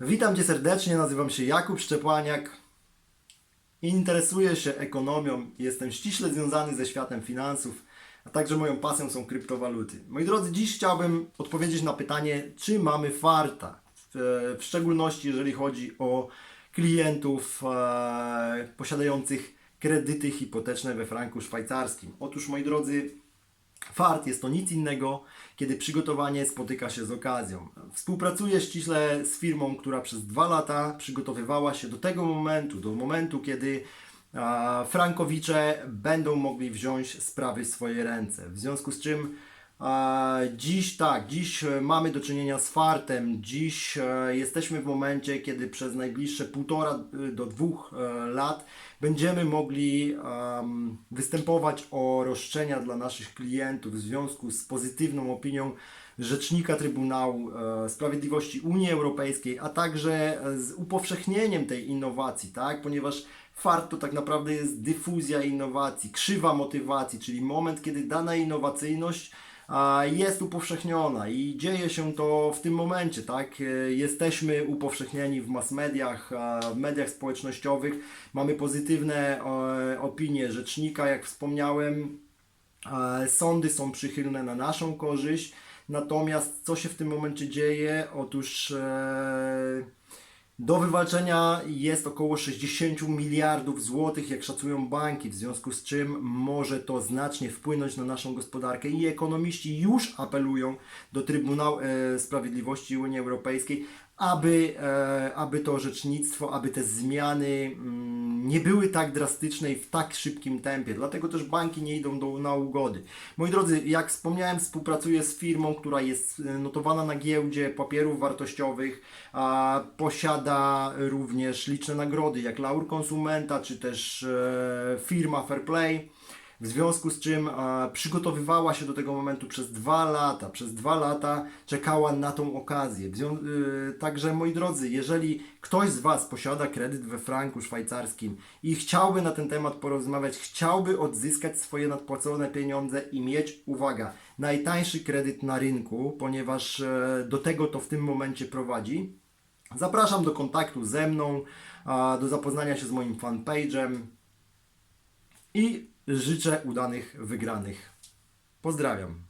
Witam Cię serdecznie, nazywam się Jakub Szczepłaniak. Interesuję się ekonomią jestem ściśle związany ze światem finansów, a także moją pasją są kryptowaluty. Moi drodzy, dziś chciałbym odpowiedzieć na pytanie, czy mamy farta, w, w szczególności jeżeli chodzi o klientów e, posiadających kredyty hipoteczne we franku szwajcarskim. Otóż, moi drodzy, Fart jest to nic innego, kiedy przygotowanie spotyka się z okazją. Współpracuję ściśle z firmą, która przez dwa lata przygotowywała się do tego momentu, do momentu, kiedy frankowicze będą mogli wziąć sprawy w swoje ręce. W związku z czym dziś tak, dziś e, mamy do czynienia z fartem, dziś e, jesteśmy w momencie, kiedy przez najbliższe półtora e, do dwóch lat będziemy mogli występować o roszczenia dla naszych klientów w związku z pozytywną opinią Rzecznika Trybunału e, Sprawiedliwości Unii Europejskiej, a także e, z upowszechnieniem tej innowacji, tak? ponieważ FART to tak naprawdę jest dyfuzja innowacji, krzywa motywacji, czyli moment, kiedy dana innowacyjność a, jest upowszechniona i dzieje się to w tym momencie, tak? E, Jesteśmy upowszechnieni w mass mediach, w mediach społecznościowych, mamy pozytywne e, opinie rzecznika, jak wspomniałem, E, Sądy są przychylne na naszą korzyść, natomiast co się w tym momencie dzieje? Otóż e, do wywalczenia jest około 60 miliardów złotych, jak szacują banki, w związku z czym może to znacznie wpłynąć na naszą gospodarkę i ekonomiści już apelują do Trybunału e, Sprawiedliwości Unii Europejskiej, aby, e, aby to orzecznictwo, aby te zmiany mm, nie były tak drastyczne i w tak szybkim tempie. Dlatego też banki nie idą do, na ugody. Moi drodzy, jak wspomniałem, współpracuję z firmą, która jest e, notowana na giełdzie papierów wartościowych, a posiada również liczne nagrody, jak Laur Konsumenta, czy też e, firma Fairplay. W związku z czym e, przygotowywała się do tego momentu przez dwa lata. Przez dwa lata czekała na tą okazję. Zwią- y, także moi drodzy, jeżeli ktoś z Was posiada kredyt we franku szwajcarskim i chciałby na ten temat porozmawiać, chciałby odzyskać swoje nadpłacone pieniądze i mieć, uwaga, najtańszy kredyt na rynku, ponieważ e, do tego to w tym momencie prowadzi, zapraszam do kontaktu ze mną, do zapoznania się z moim fanpage'em i życzę udanych wygranych. Pozdrawiam.